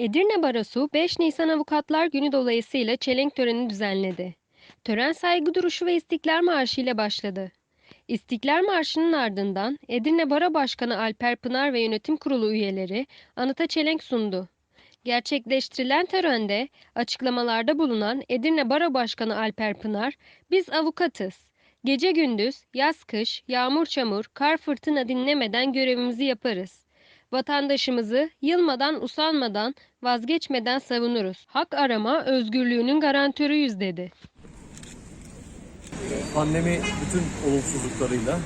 Edirne Barosu 5 Nisan Avukatlar Günü dolayısıyla çelenk töreni düzenledi. Tören saygı duruşu ve İstiklal Marşı ile başladı. İstiklal Marşı'nın ardından Edirne Baro Başkanı Alper Pınar ve Yönetim Kurulu üyeleri anıta çelenk sundu. Gerçekleştirilen törende açıklamalarda bulunan Edirne Baro Başkanı Alper Pınar, "Biz avukatız. Gece gündüz, yaz kış, yağmur çamur, kar fırtına dinlemeden görevimizi yaparız. Vatandaşımızı yılmadan, usanmadan, vazgeçmeden savunuruz. Hak arama özgürlüğünün garantörüyüz dedi. Pandemi bütün olumsuzluklarıyla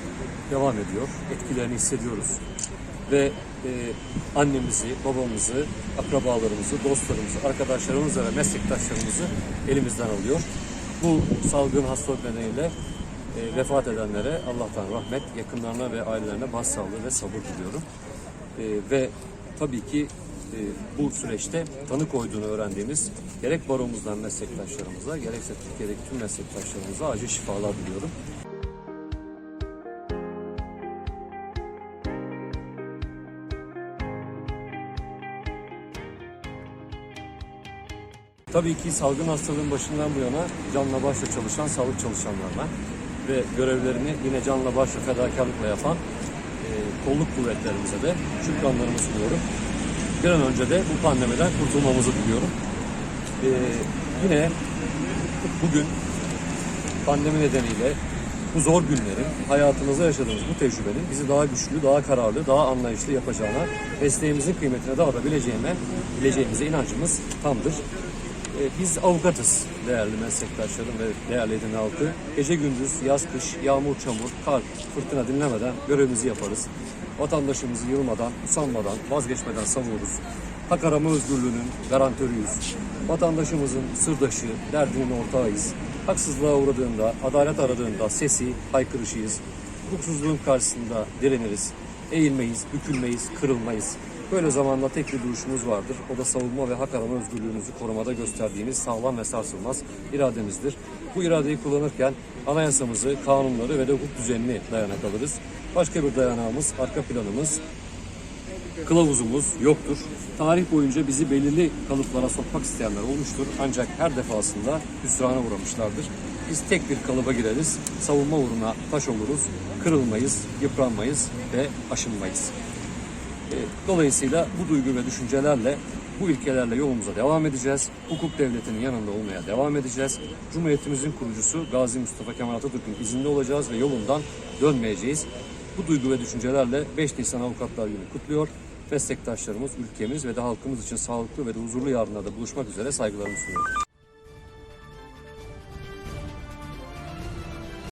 devam ediyor. Etkilerini hissediyoruz. Ve e, annemizi, babamızı, akrabalarımızı, dostlarımızı, arkadaşlarımızı ve meslektaşlarımızı elimizden alıyor. Bu salgın hastalık nedeniyle e, vefat edenlere Allah'tan rahmet, yakınlarına ve ailelerine başsağlığı ve sabır diliyorum. E, ve tabii ki e, bu süreçte tanı koyduğunu öğrendiğimiz gerek baromuzdan meslektaşlarımıza gerekse Türkiye'deki tüm meslektaşlarımıza acil şifalar diliyorum. Tabii ki salgın hastalığın başından bu yana canla başla çalışan sağlık çalışanlarına ve görevlerini yine canla başla fedakarlıkla yapan kolluk kuvvetlerimize de şükranlarımı sunuyorum. Bir an önce de bu pandemiden kurtulmamızı diliyorum. E, yine bugün pandemi nedeniyle bu zor günlerin, hayatımızda yaşadığımız bu tecrübenin bizi daha güçlü, daha kararlı, daha anlayışlı yapacağına, mesleğimizin kıymetine daha da bileceğime, bileceğimize inancımız tamdır. Ee, Biz avukatız değerli meslektaşlarım ve değerli Edirne halkı. Gece gündüz, yaz kış, yağmur çamur, kar, fırtına dinlemeden görevimizi yaparız. Vatandaşımızı yılmadan, usanmadan, vazgeçmeden savunuruz. Hak arama özgürlüğünün garantörüyüz. Vatandaşımızın sırdaşı, derdinin ortağıyız. Haksızlığa uğradığında, adalet aradığında sesi, haykırışıyız. Hukuksuzluğun karşısında direniriz. Eğilmeyiz, bükülmeyiz, kırılmayız. Böyle zamanda tek bir duruşumuz vardır. O da savunma ve hak arama özgürlüğümüzü korumada gösterdiğimiz sağlam ve sarsılmaz irademizdir. Bu iradeyi kullanırken anayasamızı, kanunları ve de hukuk düzenini dayanak alırız. Başka bir dayanağımız, arka planımız, kılavuzumuz yoktur. Tarih boyunca bizi belirli kalıplara sokmak isteyenler olmuştur. Ancak her defasında hüsrana uğramışlardır. Biz tek bir kalıba gireriz, savunma uğruna taş oluruz, kırılmayız, yıpranmayız ve aşınmayız. E, Dolayısıyla bu duygu ve düşüncelerle, bu ilkelerle yolumuza devam edeceğiz. Hukuk devletinin yanında olmaya devam edeceğiz. Cumhuriyetimizin kurucusu Gazi Mustafa Kemal Atatürk'ün izinde olacağız ve yolundan dönmeyeceğiz. Bu duygu ve düşüncelerle 5 Nisan Avukatlar Günü kutluyor. Meslektaşlarımız, ülkemiz ve de halkımız için sağlıklı ve de huzurlu yarınlarda buluşmak üzere saygılarımı sunuyorum.